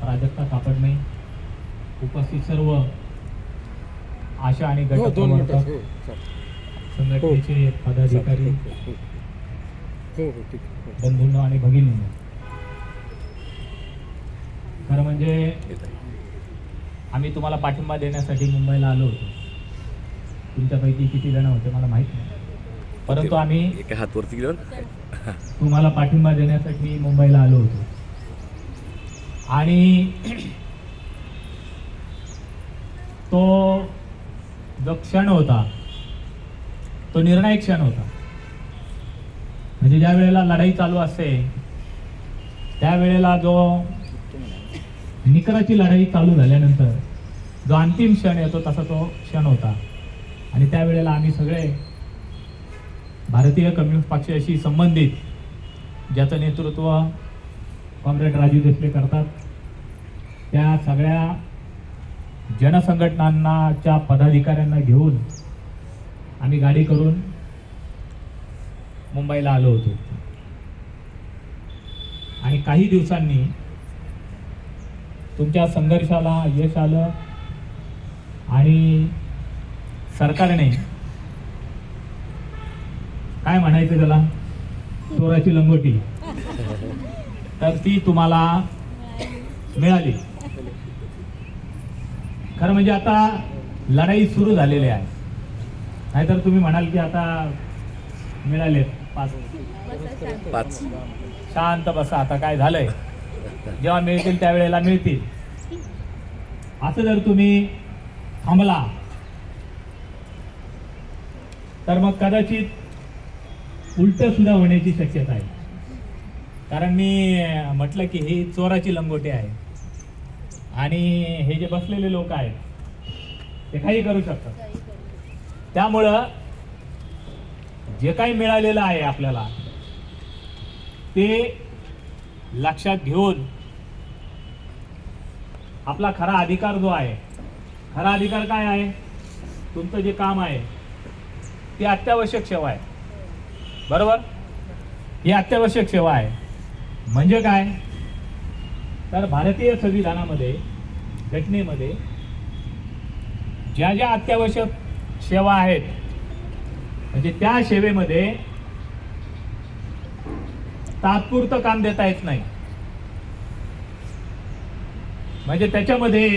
प्राजक्ता कापडणे उपस्थित सर्व आशा आणि हो गट हो. संघटनेचे पदाधिकारी हो हो. बंधूंनो आणि भगिनींनो. खरं म्हणजे आम्ही तुम्हाला पाठिंबा देण्यासाठी मुंबईला आलो होतो. तुमच्यापैकी किती जण होते मला माहीत नाही. परंतु आम्ही तुम्हाला पाठिंबा देण्यासाठी मुंबईला आलो होतो. आणि तो जो क्षण होता तो निर्णायक क्षण होता. म्हणजे ज्या वेळेला लढाई चालू असते त्यावेळेला जो निकराची लढाई चालू झाल्यानंतर जो अंतिम क्षण येतो तसा तो क्षण होता. आणि त्यावेळेला आम्ही सगळे भारतीय कम्युनिस्ट पक्षाशी संबंधित ज्याचं नेतृत्व कॉम्रेड राजू देसले करतात. त्या सगळ्या जनसंघटनांनाच्या पदाधिकाऱ्यांना घेऊन आम्ही गाडी करून मुंबईला आलो होतो. आणि काही दिवसांनी तुमच्या संघर्षाला यश आलं आणि सरकारने काय म्हणायचं त्याला? चोराची लंगोटी. तर ती तुम्हाला मिळाली. खरं म्हणजे आता लढाई सुरू झालेली आहे. नाहीतर तुम्ही म्हणाल की आता मिळाले पाच. पाच. शांत बसा आता काय झालंय? जेव्हा मिळतील त्यावेळेला मिळतील. असं जर तुम्ही थांबला तर मग कदाचित उलट सुद्धा होण्याची शक्यता आहे. कारण मी म्हटलं की ही चोराची लंगोटी आहे. आणि हे जे बसलेले लोक आहेत ते काही करू शकतात. त्यामुळं जे काही मिळालेलं आहे आपल्याला ते लक्षात घेऊन आपला खरा अधिकार जो आहे खरा अधिकार काय आहे? तुमचं जे काम आहे ती अत्यावश्यक सेवा आहे. बरोबर? ही अत्यावश्यक सेवा आहे. म्हणजे काय? तर भारतीय संविधानामध्ये घटनेमध्ये ज्या ज्या अत्यावश्यक सेवा आहेत म्हणजे त्या सेवेमध्ये तात्पुरतं काम देता येत नाही. म्हणजे त्याच्यामध्ये